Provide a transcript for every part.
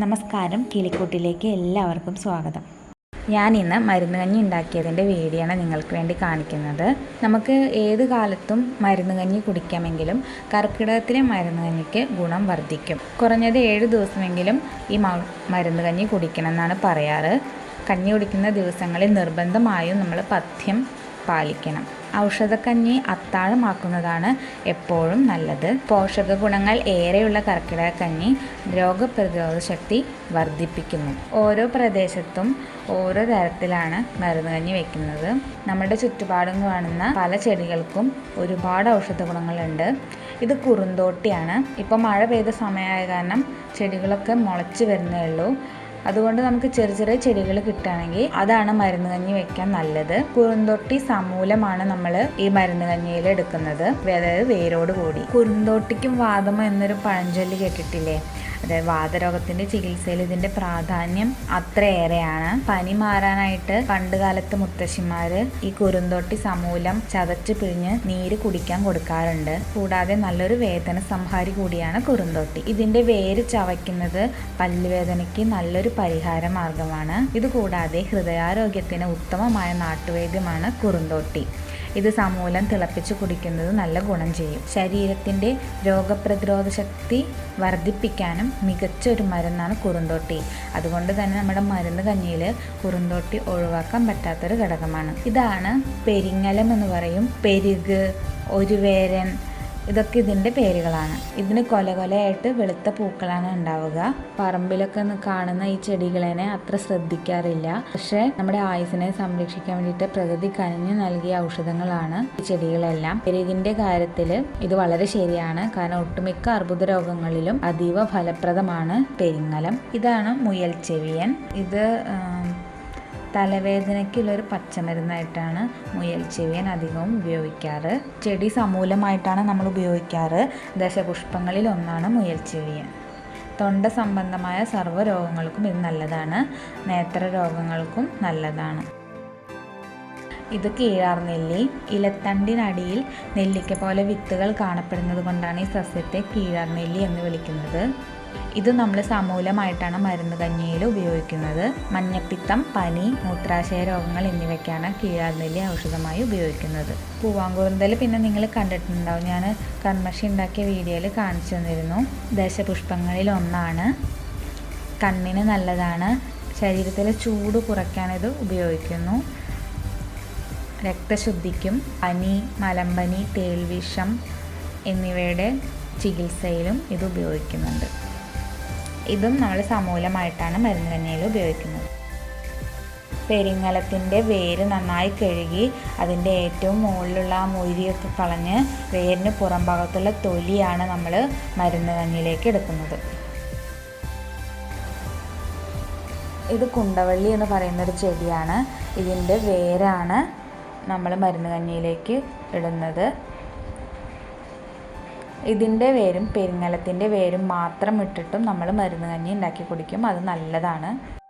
നമസ്കാരം. കിളിക്കൂട്ടിലേക്ക് എല്ലാവർക്കും സ്വാഗതം. ഞാൻ ഇന്ന് മരുന്ന് കഞ്ഞി ഉണ്ടാക്കിയതിന്റെ വീഡിയോ ആണ് നിങ്ങൾക്ക് വേണ്ടി കാണിക്കുന്നത്. നമുക്ക് ഏത് കാലത്തും മരുന്ന് കഞ്ഞി കുടിക്കാമെങ്കിലും കർക്കിടകത്തിലെ മരുന്ന് കഞ്ഞിക്ക് ഗുണം വർദ്ധിക്കും. കുറഞ്ഞത് ഏഴ് ദിവസമെങ്കിലും ഈ മരുന്ന് കഞ്ഞി കുടിക്കണം എന്നാണ് പറയാറ്. കഞ്ഞി കുടിക്കുന്ന ദിവസങ്ങളിൽ നിർബന്ധമായും നമ്മൾ പഥ്യം പാലിക്കണം. ഔഷധക്കഞ്ഞി അത്താഴമാക്കുന്നതാണ് എപ്പോഴും നല്ലത്. പോഷക ഗുണങ്ങൾ ഏറെയുള്ള കർക്കിടക കഞ്ഞി രോഗപ്രതിരോധ ശക്തി വർദ്ധിപ്പിക്കുന്നു. ഓരോ പ്രദേശത്തും ഓരോ തരത്തിലാണ് മരുന്ന് കഞ്ഞി വെക്കുന്നത്. നമ്മുടെ ചുറ്റുപാടും കാണുന്ന പല ചെടികൾക്കും ഒരുപാട് ഔഷധ ഗുണങ്ങളുണ്ട് ഇത് കുറുന്തോട്ടിയാണ്. ഇപ്പോൾ മഴ പെയ്ത സമയമായ കാരണം ചെടികളൊക്കെ മുളച്ച് വരുന്നേ ഉള്ളൂ. അതുകൊണ്ട് നമുക്ക് ചെറിയ ചെറിയ ചെടികൾ കിട്ടുകയാണെങ്കിൽ അതാണ് മരുന്ന് കഞ്ഞി വെക്കാൻ നല്ലത്. കുറുന്തൊട്ടി സമൂലമാണ് നമ്മൾ ഈ മരുന്ന് കഞ്ഞിയിൽ എടുക്കുന്നത്. അതായത് വേരോട് കൂടി. കുറുന്തോട്ടിക്കും വാദമോ എന്നൊരു പഴഞ്ചൊല്ലി കേട്ടിട്ടില്ലേ? അതായത് വാതരോഗത്തിന്റെ ചികിത്സയിൽ ഇതിന്റെ പ്രാധാന്യം അത്രയേറെയാണ്. പനി മാറാനായിട്ട് പണ്ട് കാലത്ത് മുത്തശ്ശിമാര് ഈ കുരുന്തൊട്ടി സമൂലം ചതച്ച് പിഴിഞ്ഞ് നീര് കുടിക്കാൻ കൊടുക്കാറുണ്ട്. കൂടാതെ നല്ലൊരു വേദന സംഹാരി കൂടിയാണ് കുരുന്തൊട്ടി. ഇതിന്റെ വേര് ചവയ്ക്കുന്നത് പല്ലുവേദനയ്ക്ക് നല്ലൊരു പരിഹാര മാർഗമാണ്. ഇത് കൂടാതെ ഹൃദയാരോഗ്യത്തിന് ഉത്തമമായ നാട്ടുവൈദ്യമാണ് കുറുന്തോട്ടി ഇത് സമൂലം തിളപ്പിച്ച് കുടിക്കുന്നത് നല്ല ഗുണം ചെയ്യും. ശരീരത്തിന്റെ രോഗപ്രതിരോധ ശക്തി വർദ്ധിപ്പിക്കാനും മികച്ച ഒരു മരുന്നാണ് കുറുന്തോട്ടി. അതുകൊണ്ട് തന്നെ നമ്മുടെ മരുന്ന് കഞ്ഞിയിൽ കുറുന്തോട്ടി ഒഴിവാക്കാൻ പറ്റാത്തൊരു ഘടകമാണ്. ഇതാണ് പെരിങ്ങലം എന്ന് പറയും. പെരുക് ഒരുവേരൻ ഇതൊക്കെ ഇതിന്റെ പേരുകളാണ്. ഇതിന് കൊല കൊലയായിട്ട് വെളുത്ത പൂക്കളാണ് ഉണ്ടാവുക. പറമ്പിലൊക്കെ കാണുന്ന ഈ ചെടികളെ അത്ര ശ്രദ്ധിക്കാറില്ല. പക്ഷേ നമ്മുടെ ആയുസിനെ സംരക്ഷിക്കാൻ വേണ്ടിയിട്ട് പ്രകൃതി കനിഞ്ഞു നൽകിയ ഔഷധങ്ങളാണ് ഈ ചെടികളെല്ലാം. പെരുകിന്റെ കാര്യത്തിൽ ഇത് വളരെ ശരിയാണ്. കാരണം ഒട്ടുമിക്ക അർബുദ രോഗങ്ങളിലും അതീവ ഫലപ്രദമാണ് പെരിങ്ങലം. ഇതാണ് മുയൽ ചെവിയൻ. ഇത് തലവേദനയ്ക്കുള്ളൊരു പച്ചമരുന്നായിട്ടാണ് മുയൽ ചെവിയൻ അധികവും ഉപയോഗിക്കാറ്. ചെടി സമൂലമായിട്ടാണ് നമ്മൾ ഉപയോഗിക്കാറ്. ദശപുഷ്പങ്ങളിൽ ഒന്നാണ് മുയൽ ചെവിയൻ. തൊണ്ട സംബന്ധമായ സർവ രോഗങ്ങൾക്കും ഇത് നല്ലതാണ്. നേത്ര രോഗങ്ങൾക്കും നല്ലതാണ്. ഇത് കീഴാർനെല്ലി ഇലത്തണ്ടിനടിയിൽ നെല്ലിക്ക പോലെ വിത്തുകൾ കാണപ്പെടുന്നത് കൊണ്ടാണ് ഈ സസ്യത്തെ കീഴാർനെല്ലി എന്ന് വിളിക്കുന്നത്. ഇത് നമ്മൾ സമൂലമായിട്ടാണ് മരുന്ന് കഞ്ഞിയിൽ ഉപയോഗിക്കുന്നത്. മഞ്ഞപ്പിത്തം പനി മൂത്രാശയ രോഗങ്ങൾ എന്നിവയ്ക്കാണ് കീഴാർനെല്ലി ഔഷധമായി ഉപയോഗിക്കുന്നത്. പൂവാങ്കുറുന്തൽ പിന്നെ നിങ്ങൾ കണ്ടിട്ടുണ്ടാവും. ഞാൻ കർമ്മശി ഉണ്ടാക്കിയ വീഡിയോയിൽ കാണിച്ചു തന്നിരുന്നു. ദശപുഷ്പങ്ങളിൽ ഒന്നാണ്. കണ്ണിന് നല്ലതാണ്. ശരീരത്തിലെ ചൂട് കുറയ്ക്കാനിത് ഉപയോഗിക്കുന്നു. രക്തശുദ്ധിക്കും പനി മലമ്പനി തേൽവിഷം എന്നിവയുടെ ചികിത്സയിലും ഇത് ഉപയോഗിക്കുന്നുണ്ട്. ഇതും നമ്മൾ സമൂലമായിട്ടാണ് മരുന്ന് കഞ്ഞിയിൽ ഉപയോഗിക്കുന്നത്. പെരിങ്ങലത്തിന്റെ വേര് നന്നായി കഴുകി അതിന്റെ ഏറ്റവും മുകളിലുള്ള ആ മുരിയൊക്കെ കളഞ്ഞ് വേരിന് പുറം ഭാഗത്തുള്ള തൊലിയാണ് നമ്മൾ മരുന്ന് കഞ്ഞിയിലേക്ക് എടുക്കുന്നത്. ഇത് കുണ്ടവള്ളി എന്ന് പറയുന്നൊരു ചെടിയാണ്. ഇതിന്റെ വേരാണ് നമ്മൾ മരുന്ന് കഞ്ഞിയിലേക്ക് ഇടുന്നത്. ഇതിന്റെ വേരും പെരിങ്ങലത്തിന്റെ വേരും മാത്രം ഇട്ടിട്ടും നമ്മൾ മരുന്ന് കഞ്ഞി ഉണ്ടാക്കി കുടിക്കും. അത് നല്ലതാണ്.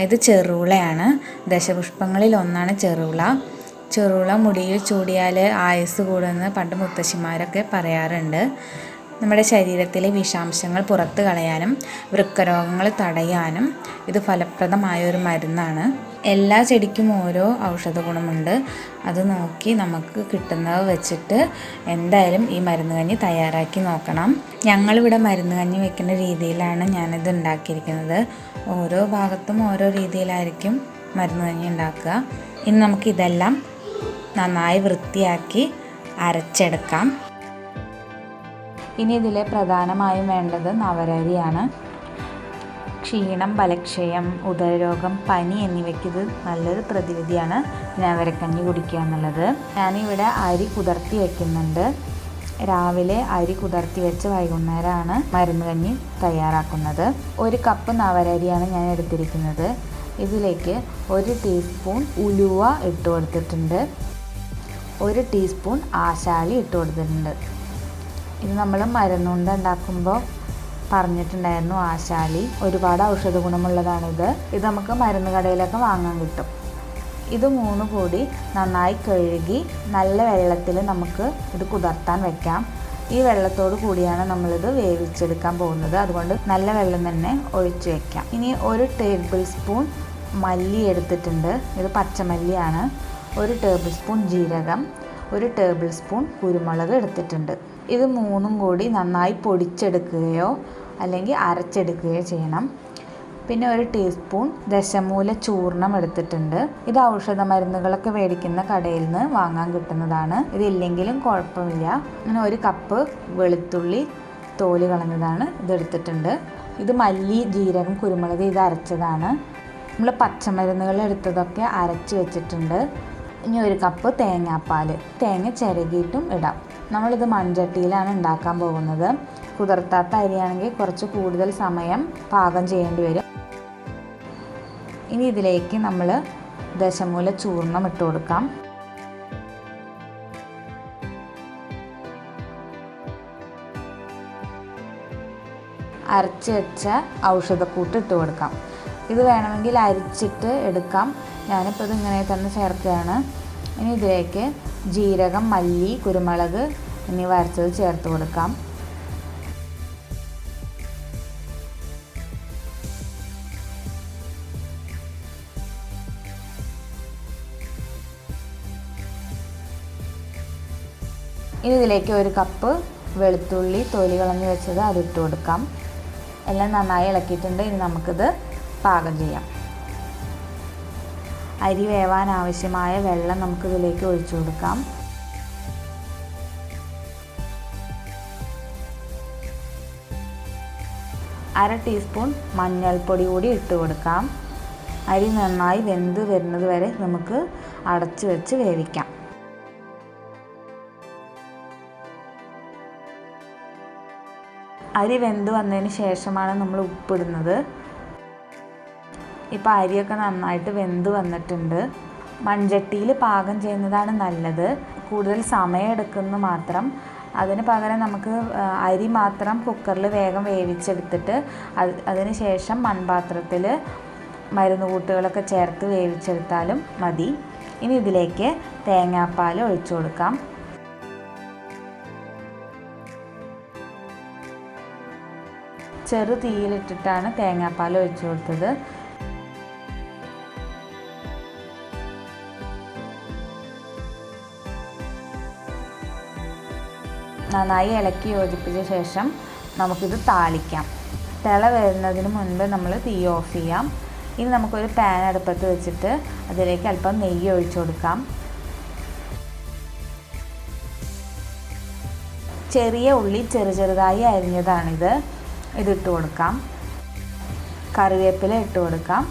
ഇത് ചെറുളയാണ്. ദശപുഷ്പങ്ങളിൽ ഒന്നാണ് ചെറുള. ചെറുള മുടിയിൽ ചൂടിയാൽ ആയുസ് കൂടുമെന്ന് പണ്ട് മുത്തശ്ശിമാരൊക്കെ പറയാറുണ്ട്. നമ്മുടെ ശരീരത്തിലെ വിഷാംശങ്ങൾ പുറത്തു കളയാനും വൃക്കരോഗങ്ങൾ തടയാനും ഇത് ഫലപ്രദമായ ഒരു മരുന്നാണ്. എല്ലാ ചെടിക്കും ഓരോ ഔഷധ ഗുണമുണ്ട്. അത് നോക്കി നമുക്ക് കിട്ടുന്നത് വെച്ചിട്ട് എന്തായാലും ഈ മരുന്ന് കഞ്ഞി തയ്യാറാക്കി നോക്കണം. ഞങ്ങളിവിടെ മരുന്ന് കഞ്ഞി വെക്കുന്ന രീതിയിലാണ് ഞാനിത് ഉണ്ടാക്കിയിരിക്കുന്നത്. ഓരോ ഭാഗത്തും ഓരോ രീതിയിലായിരിക്കും മരുന്ന് കഞ്ഞി ഉണ്ടാക്കുക. ഇനി നമുക്കിതെല്ലാം നന്നായി വൃത്തിയാക്കി അരച്ചെടുക്കാം. ഇനി ഇതിലെ പ്രധാനമായും വേണ്ടത് നവരരിയാണ്. ക്ഷീണം ബലക്ഷയം ഉദരരോഗം പനി എന്നിവയ്ക്ക് ഇത് നല്ലൊരു പ്രതിവിധിയാണ്. നവരക്കഞ്ഞി കുടിക്കുക എന്നുള്ളത്. ഞാനിവിടെ അരി കുതിർത്തി വയ്ക്കുന്നുണ്ട് രാവിലെ അരി കുതിർത്തി വെച്ച് വൈകുന്നേരമാണ് മരുന്ന് കഞ്ഞി തയ്യാറാക്കുന്നത്. ഒരു കപ്പ് നവരരിയാണ് ഞാൻ എടുത്തിരിക്കുന്നത്. ഇതിലേക്ക് ഒരു ടീസ്പൂൺ ഉലുവ ഇട്ട് കൊടുത്തിട്ടുണ്ട്. ഒരു ടീസ്പൂൺ ആശാളി ഇട്ട് കൊടുത്തിട്ടുണ്ട്. ഇത് നമ്മൾ മരുന്നുകൊണ്ട് ഉണ്ടാക്കുമ്പോൾ പറഞ്ഞിട്ടുണ്ടായിരുന്നു ആശാലി. ഒരുപാട് ഔഷധ ഗുണമുള്ളതാണിത്. ഇത് നമുക്ക് മരുന്ന് കടയിലൊക്കെ വാങ്ങാൻ കിട്ടും. ഇത് മൂന്ന് കൂടി നന്നായി കഴുകി നല്ല വെള്ളത്തിൽ നമുക്ക് ഇത് കുതിർത്താൻ വെക്കാം. ഈ വെള്ളത്തോട് കൂടിയാണ് നമ്മളിത് വേവിച്ചെടുക്കാൻ പോകുന്നത്. അതുകൊണ്ട് നല്ല വെള്ളം തന്നെ ഒഴിച്ചു വെക്കാം. ഇനി ഒരു ടേബിൾ സ്പൂൺ മല്ലി എടുത്തിട്ടുണ്ട്. ഇത് പച്ചമല്ലിയാണ്. ഒരു ടേബിൾ സ്പൂൺ ജീരകം. ഒരു ടേബിൾ സ്പൂൺ കുരുമുളക് എടുത്തിട്ടുണ്ട്. ഇത് മൂന്നും കൂടി നന്നായി പൊടിച്ചെടുക്കുകയോ അല്ലെങ്കിൽ അരച്ചെടുക്കുകയോ ചെയ്യണം. പിന്നെ ഒരു ടീസ്പൂൺ ദശമൂല ചൂർണം എടുത്തിട്ടുണ്ട്. ഇത് ഔഷധ മരുന്നുകളൊക്കെ മേടിക്കുന്ന കടയിൽ നിന്ന് വാങ്ങാൻ കിട്ടുന്നതാണ്. ഇതില്ലെങ്കിലും കുഴപ്പമില്ല. അങ്ങനെ ഒരു കപ്പ് വെളുത്തുള്ളി തോൽ കളഞ്ഞതാണ് ഇതെടുത്തിട്ടുണ്ട് ഇത് മല്ലി ജീരകം കുരുമുളക് ഇത് അരച്ചതാണ്. നമ്മൾ പച്ചമരുന്നുകൾ എടുത്തതൊക്കെ അരച്ച് വെച്ചിട്ടുണ്ട്. ഇനി ഒരു കപ്പ് തേങ്ങാപ്പാൽ തേങ്ങ ചിരകിയിട്ടും ഇടാം. നമ്മളിത് മൺചട്ടിയിലാണ് ഉണ്ടാക്കാൻ പോകുന്നത്. കുതിർത്താത്ത അരിയാണെങ്കിൽ കുറച്ച് കൂടുതൽ സമയം പാകം ചെയ്യേണ്ടി വരും. ഇനി ഇതിലേക്ക് നമ്മൾ ദശമൂല ചൂർണം ഇട്ട് കൊടുക്കാം. അരച്ച് വെച്ച ഔഷധക്കൂട്ട് ഇട്ട് കൊടുക്കാം. ഇത് വേണമെങ്കിൽ അരിച്ചിട്ട് എടുക്കാം. ഞാനിപ്പോൾ ഇത് ഇങ്ങനെ തന്നെ ചേർക്കുകയാണ്. ഇനി ഇതിലേക്ക് ജീരകം മല്ലി കുരുമുളക് എന്നിവ അരച്ചത് ചേർത്ത് കൊടുക്കാം. ഇനി ഇതിലേക്ക് ഒരു കപ്പ് വെളുത്തുള്ളി തൊലി കളഞ്ഞ് വെച്ചത് അതിട്ട് കൊടുക്കാം. എല്ലാം നന്നായി ഇളക്കിയിട്ടുണ്ട്. ഇനി നമുക്കിത് പാകം ചെയ്യാം. അരി വേവാൻ ആവശ്യമായ വെള്ളം നമുക്ക് ഇതിലേക്ക് ഒഴിച്ചു കൊടുക്കാം. അര ടീസ്പൂൺ മഞ്ഞൾപ്പൊടി കൂടി ഇട്ട് കൊടുക്കാം. അരി നന്നായി വെന്ത് വരുന്നത് വരെ നമുക്ക് അടച്ചു വെച്ച് വേവിക്കാം. അരി വെന്ത് വന്നതിന് ശേഷമാണ് നമ്മൾ ഉപ്പിടുന്നത്. ഇപ്പോൾ അരിയൊക്കെ നന്നായിട്ട് വെന്ത് വന്നിട്ടുണ്ട്. മൺചട്ടിയിൽ പാകം ചെയ്യുന്നതാണ് നല്ലത്. കൂടുതൽ സമയം എടുക്കുന്നു മാത്രം. അതിന് പകരം നമുക്ക് അരി മാത്രം കുക്കറിൽ വേഗം വേവിച്ചെടുത്തിട്ട് അത് അതിന് ശേഷം മൺപാത്രത്തിൽ മരുന്ന് കൂട്ടുകളൊക്കെ ചേർത്ത് വേവിച്ചെടുത്താലും മതി. ഇനി ഇതിലേക്ക് തേങ്ങാപ്പാൽ ഒഴിച്ചു കൊടുക്കാം. ചെറു തീയിലിട്ടിട്ടാണ് തേങ്ങാപ്പാൽ ഒഴിച്ചു കൊടുത്തത്. നന്നായി ഇളക്കി യോജിപ്പിച്ച ശേഷം നമുക്കിത് താളിക്കാം. തിള വരുന്നതിന് മുൻപ് നമ്മൾ തീ ഓഫ് ചെയ്യാം. ഇനി നമുക്കൊരു പാൻ അടുപ്പത്ത് വെച്ചിട്ട് അതിലേക്ക് അല്പം നെയ്യ് ഒഴിച്ചു കൊടുക്കാം. ചെറിയ ഉള്ളി ചെറു ചെറുതായി അരിഞ്ഞതാണിത്. ഇതിട്ട് കൊടുക്കാം. കറിവേപ്പില ഇട്ട് കൊടുക്കാം.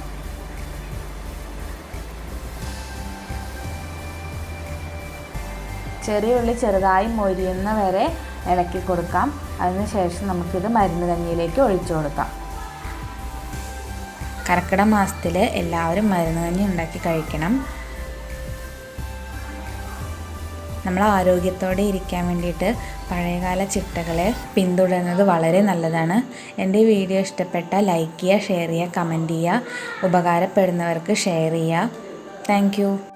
ചെറിയ ഉള്ളി ചെറുതായി മൊരിയുന്ന വരെ ഇളക്കി കൊടുക്കാം. അതിനുശേഷം നമുക്കിത് മരുന്ന് കഞ്ഞിയിലേക്ക് ഒഴിച്ചു കൊടുക്കാം. കർക്കിടക മാസത്തിൽ എല്ലാവരും മരുന്ന് കഞ്ഞി ഉണ്ടാക്കി കഴിക്കണം. നമ്മൾ ആരോഗ്യത്തോടെ ഇരിക്കാൻ വേണ്ടിയിട്ട് പഴയകാല ചിട്ടകളെ പിന്തുടരുന്നത് വളരെ നല്ലതാണ്. എന്റെ വീഡിയോ ഇഷ്ടപ്പെട്ട ലൈക്ക് ചെയ്യുക ഷെയർ ചെയ്യുക കമന്റ് ചെയ്യുക ഉപകാരപ്പെടുന്നവർക്ക് ഷെയർ ചെയ്യുക. താങ്ക്